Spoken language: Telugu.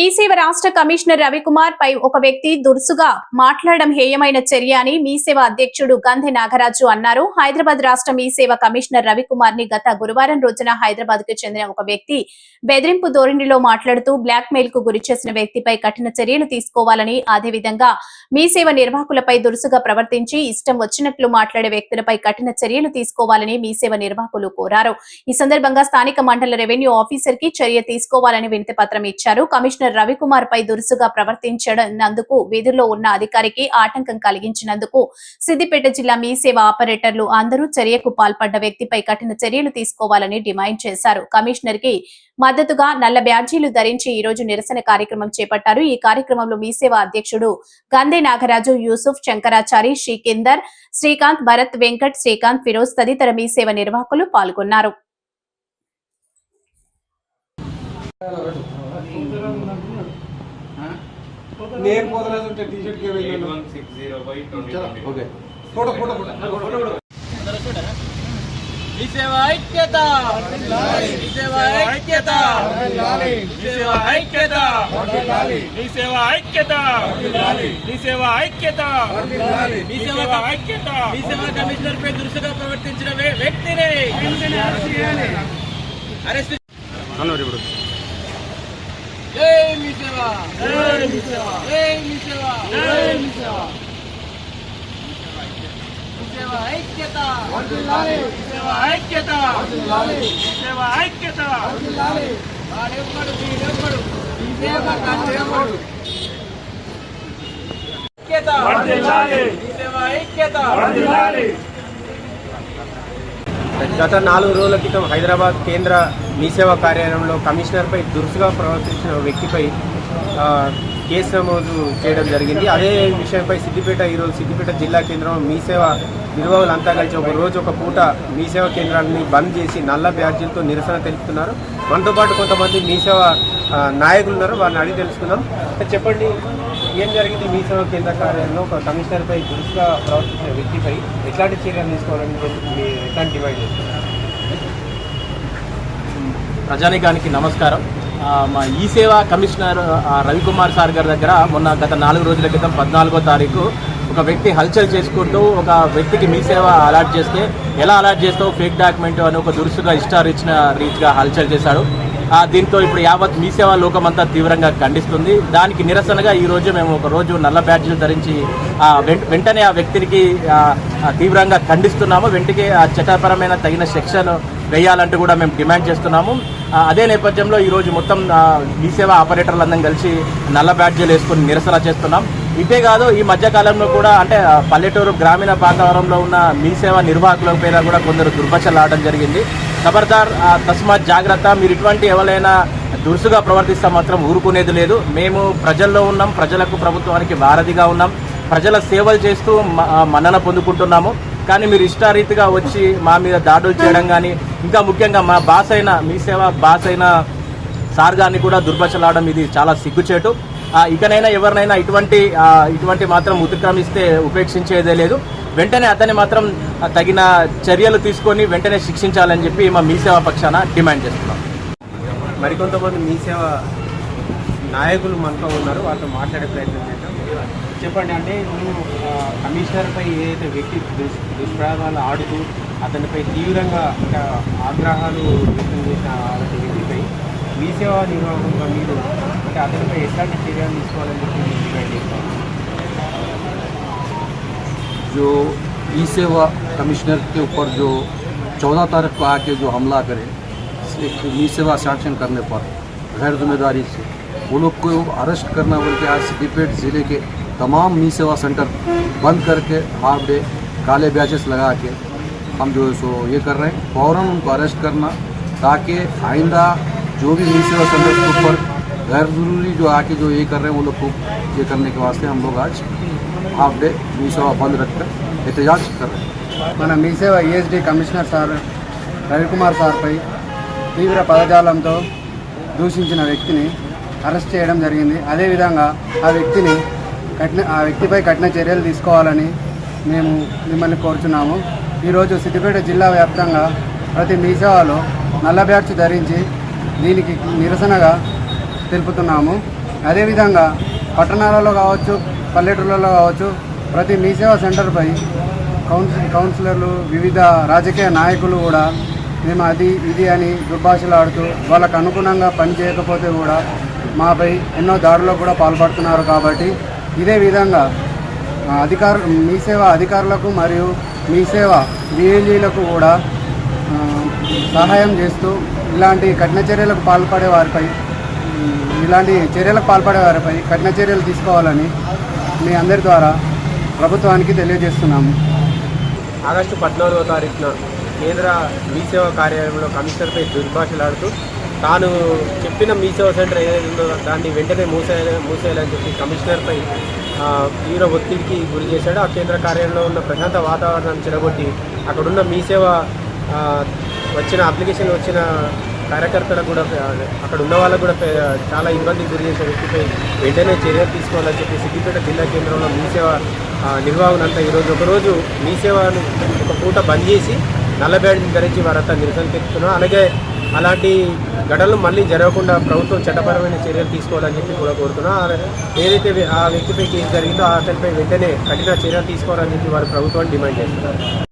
మీసేవ రాష్ట్ర కమిషనర్ రవికుమార్ పై ఒక వ్యక్తి దురుసుగా మాట్లాడడం హేయమైన చర్య అని మీసేవ అధ్యక్షుడు గంధి నాగరాజు అన్నారు. హైదరాబాద్ రాష్ట్ర మీసేవ కమిషనర్ రవికుమార్ని గత గురువారం రోజున హైదరాబాద్కు చెందిన ఒక వ్యక్తి బెదిరింపు ధోరణిలో మాట్లాడుతూ బ్లాక్ మెయిల్కు గురి చేసిన వ్యక్తిపై కఠిన చర్యలు తీసుకోవాలని అదేవిధంగా మీసేవ నిర్వాహకులపై దురుసుగా ప్రవర్తించి ఇష్టం వచ్చినట్లు మాట్లాడే వ్యక్తులపై కఠిన చర్యలు తీసుకోవాలని మీసేవ నిర్వాహకులు కోరారు. ఈ సందర్భంగా స్థానిక మండల రెవెన్యూ ఆఫీసర్కి చర్య తీసుకోవాలని వినతి పత్రం ఇచ్చారు. కమిషనర్ రవికుమార్ పై దురుసుగా ప్రవర్తించనందుకు విధుల్లో ఉన్న అధికారికి ఆటంకం కలిగించినందుకు సిద్దిపేట జిల్లా మీ సేవ ఆపరేటర్లు అందరూ చర్యకు పాల్పడ్డ వ్యక్తిపై కఠిన చర్యలు తీసుకోవాలని డిమాండ్ చేశారు. కమిషనర్కి మద్దతుగా నల్ల బ్యాడ్జీలు ధరించి ఈ రోజు నిరసన కార్యక్రమం చేపట్టారు. ఈ కార్యక్రమంలో మీ సేవ అధ్యక్షుడు గంధే నాగరాజు యూసుఫ్ శంకరాచారి శ్రీకిందర్ శ్రీకాంత్ భరత్ వెంకట్ శ్రీకాంత్ ఫిరోజ్ తదితర మీ సేవ నిర్వాహకులు పాల్గొన్నారు. నేను పోదలేదంటే T shirt okay photo photo photo ఈ సేవ ఐక్యత ఈ సేవ ఐక్యత ఈ సేవ ఐక్యత ఈ సేవ ఐక్యత ఈ సేవ ఐక్యత ఈ సేవ ఐక్యత ఈ సేవ కమిషనర్ పై దురుసుగా ప్రవర్తించిన వ్య- వ్యక్తిని అరెస్ట్ అన్నారు ఇప్పుడు. జై మీ సేవ జై మీ సేవ జై మీ సేవ జై మీ సేవ సేవ ఐక్యత సేవ ఐక్యత సేవ ఐక్యత. వాడెవ్వడు వీడెవ్వడు సేవ కట్టెవ్వడు ఐక్యత సేవ ఐక్యత. గత నాలుగు రోజుల క్రితం హైదరాబాద్ కేంద్ర మీసేవా కార్యాలయంలో కమిషనర్పై దురుసుగా ప్రవర్తించిన వ్యక్తిపై కేసు నమోదు చేయడం జరిగింది. అదే విషయంపై సిద్దిపేట ఈరోజు సిద్దిపేట జిల్లా కేంద్రం మీసేవ నిర్వాహకులంతా కలిసి ఒక రోజు ఒక పూట మీసేవ కేంద్రాన్ని బంద్ చేసి నల్ల బ్యాడ్జీలతో నిరసన తెలుపుతున్నారు. మనతో పాటు కొంతమంది మీసేవ నాయకులు ఉన్నారు. వారిని అడిగి తెలుసుకుందాం. చెప్పండి. ఏం జరిగింది మీ సేవ కేంద్ర కార్యాలయంలో ఒక కమిషనర్పై దురుసుగా ప్రవర్తించిన వ్యక్తిపై ఎట్లాంటి చర్యలు తీసుకోవాలని మీరు ఎట్లాంటి డివైడ్ చేస్తున్నారు? ప్రజానికానికి నమస్కారం. మా ఈ సేవా కమిషనర్ రవికుమార్ సార్ గారి దగ్గర మొన్న గత నాలుగు రోజుల క్రితం పద్నాలుగో తారీఖు ఒక వ్యక్తి హల్చల్ చేసుకుంటూ ఒక వ్యక్తికి మీ సేవ అలాట్ చేస్తే ఎలా అలాట్ చేస్తావు ఫేక్ డాక్యుమెంట్ అని ఒక దురుసుగా ఇష్టార్ ఇచ్చిన రీతిగా హల్చల్ చేశాడు. దీంతో ఇప్పుడు యావత్ మీ సేవా లోకమంతా తీవ్రంగా ఖండిస్తుంది. దానికి నిరసనగా ఈ రోజు మేము ఒక రోజు నల్ల బ్యాడ్జీలు ధరించి వెంటనే ఆ వ్యక్తికి తీవ్రంగా ఖండిస్తున్నాము. వెంటనే ఆ చట్టపరమైన తగిన శిక్షను వేయాలంటూ కూడా మేము డిమాండ్ చేస్తున్నాము. అదే నేపథ్యంలో ఈరోజు మొత్తం మీ సేవ ఆపరేటర్లందరం కలిసి నల్ల బ్యాడ్జీలు వేసుకొని నిరసన చేస్తున్నాం. ఇదే కాదు ఈ మధ్యకాలంలో కూడా అంటే పల్లెటూరు గ్రామీణ వాతావరణంలో ఉన్న మీ సేవా నిర్వాహకుల పైన కూడా కొందరు దుర్భాషలు ఆడడం జరిగింది. ఖబర్దార్ తస్మాత్ జాగ్రత్త. మీరు ఇటువంటి ఎవరైనా దురుసుగా ప్రవర్తిస్తే మాత్రం ఊరుకునేది లేదు. మేము ప్రజల్లో ఉన్నాం ప్రజలకు ప్రభుత్వానికి వారధిగా ఉన్నాం. ప్రజల సేవలు చేస్తూ మన్నన పొందుకుంటున్నాము. కానీ మీరు ఇష్టారీతిగా వచ్చి మా మీద దాడులు చేయడం కానీ ఇంకా ముఖ్యంగా మా బాస్ అయిన మీ సేవ బాస్ అయిన సార్ గారిని కూడా దుర్భాషలాడడం ఇది చాలా సిగ్గుచేటు. ఇకనైనా ఎవరినైనా ఇటువంటి ఇటువంటి మాత్రం ఉతిక్రమిస్తే ఉపేక్షించేదే లేదు. వెంటనే అతన్ని మాత్రం తగిన చర్యలు తీసుకొని వెంటనే శిక్షించాలని చెప్పి మా మీసేవ పక్షాన డిమాండ్ చేస్తున్నాం. మరికొంతమంది మీ సేవ నాయకులు మనతో ఉన్నారు వాళ్ళతో మాట్లాడే ప్రయత్నం చేద్దాం. చెప్పండి అంటే మేము కమిషనర్పై ఏదైతే వ్యక్తి దుష్ దుష్ప్రయోగాలు ఆడుతూ అతనిపై తీవ్రంగా ఆగ్రహాలు వ్యక్తం చేసిన వ్యక్తి వ్యక్తిపై మీ సేవ నిర్వాహకులుగా మీరు అంటే అతనిపై ఎట్లాంటి చర్యలు తీసుకోవాలని చెప్పి మీరు డిమాండ్ చేస్తారు जो ई सेवा कमिश्नर के ऊपर जो चौदह तारीख को आके जो हमला करे एक ई सेवा सैंक्शन करने पर गैर जिम्मेदारी से वो लोग को अरेस्ट करना बोल के आज सिद्दीपेट ज़िले के तमाम मी सेवा सेंटर बंद करके हाफ डे काले बैचेस लगा के हम जो है सो ये कर रहे हैं फ़ौर उनको अरेस्ट करना ताकि आइंदा जो भी मी सेवा सेंटर के ऊपर गैर ज़रूरी जो आके जो ये कर रहे हैं वो लोग को ये करने के वास्ते हम लोग आज हाफ डे मी सेवा बंद रखकर एहतजाज कर रहे हैं మన మీ సేవ ఈఎస్డి కమిషనర్ సార్ రవికుమార్ సార్పై తీవ్ర పదజాలంతో దూషించిన వ్యక్తిని అరెస్ట్ చేయడం జరిగింది అదేవిధంగా ఆ వ్యక్తిని కఠిన ఆ వ్యక్తిపై కఠిన చర్యలు తీసుకోవాలని మేము మిమ్మల్ని కోరుచున్నాము ఈరోజు సిద్దిపేట జిల్లా వ్యాప్తంగా ప్రతి మీ సేవలో నల్ల బ్యాడ్జ్ ధరించి దీనికి నిరసనగా తెలుపుతున్నాము. అదేవిధంగా పట్టణాలలో కావచ్చు పల్లెటూళ్ళలో కావచ్చు ప్రతి మీ సేవా సెంటర్పై కౌన్సిల్ కౌన్సిలర్లు వివిధ రాజకీయ నాయకులు కూడా మేము అది ఇది అని దుర్భాషలాడుతూ వాళ్ళకు అనుగుణంగా పని చేయకపోతే కూడా మాపై ఎన్నో దాడులకు కూడా పాల్పడుతున్నారు కాబట్టి ఇదే విధంగా అధికారు మీ సేవ అధికారులకు మరియు మీ సేవ విఏజీలకు కూడా సహాయం చేస్తూ ఇలాంటి కఠిన చర్యలకు పాల్పడే వారిపై ఇలాంటి చర్యలకు పాల్పడే వారిపై కఠిన చర్యలు తీసుకోవాలని మీ అందరి ద్వారా ప్రభుత్వానికి తెలియజేస్తున్నాము. ఆగస్టు పద్నాలుగో తారీఖున కేంద్ర మీసేవ కార్యాలయంలో కమిషనర్పై దుర్భాషలాడుతూ తాను చెప్పిన మీసేవ సెంటర్ ఏదైతే ఉందో దాన్ని వెంటనే మూసేయాలి మూసేయాలని చెప్పి కమిషనర్పై తీవ్ర ఒత్తిడికి గురి చేశాడు. ఆ కేంద్ర కార్యాలయంలో ఉన్న ప్రశాంత వాతావరణాన్ని చెడగొట్టి అక్కడున్న మీసేవ వచ్చిన అప్లికేషన్ వచ్చిన కార్యకర్తలకు కూడా అక్కడ ఉన్న వాళ్ళకు కూడా చాలా ఇబ్బందికి గురి చేసే వ్యక్తిపై వెంటనే చర్యలు తీసుకోవాలని చెప్పి సిద్దిపేట జిల్లా కేంద్రంలో మీ సేవ ఆ, అంతా ఈరోజు ఒకరోజు మీ సేవను ఒక పూట బంద్ చేసి నల్ల బ్యాడ్ ధరించి వారంతా నిరసన తెలుపుతున్నారు అలాగే అలాంటి ఘటనలు మళ్ళీ జరగకుండా ప్రభుత్వం చట్టపరమైన చర్యలు తీసుకోవాలని చెప్పి కూడా కోరుతున్నాం. ఏదైతే ఆ వ్యక్తిపై కేసు జరిగిందో అతనిపై వెంటనే కఠిన చర్యలు తీసుకోవాలని చెప్పి వారు ప్రభుత్వాన్ని డిమాండ్ చేస్తున్నారు.